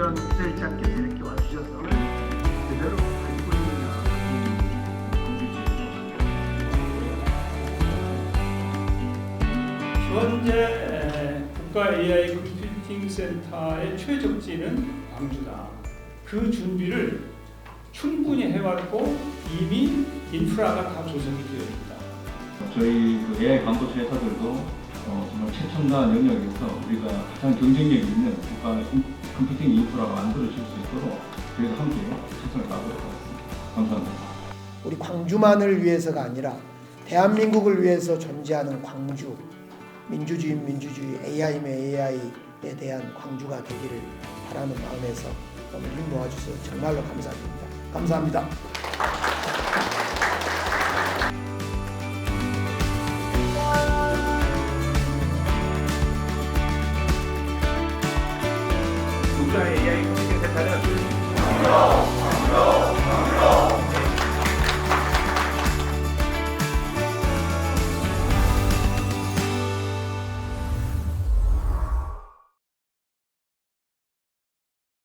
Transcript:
이지연 비서실장께서 이렇게 와주셔서 제대로 가지고 현재 에, 국가 AI 컴퓨팅 센터의 최적지는 광주다. 그 준비를 충분히 해왔고 이미 인프라가 다 조성이 되어 있다. 저희 그 AI 반도체 회사들도 어, 정말 최첨단 영역에서 우리가 가장 경쟁력이 있는 국가 인- 컴퓨팅 인프라가 만들어질 수 있도록 저희가 함께 최선을 다하도록 하겠습니다. 감사합니다. 우리 광주만을 위해서가 아니라 대한민국을 위해서 존재하는 광주 민주주의 민주주의 AI면 AI에 대한 광주가 되기를 바라는 마음에서 오늘 힘 모아주셔서 정말로 감사드립니다. 감사합니다. 국가 AI 컴퓨팅 센터는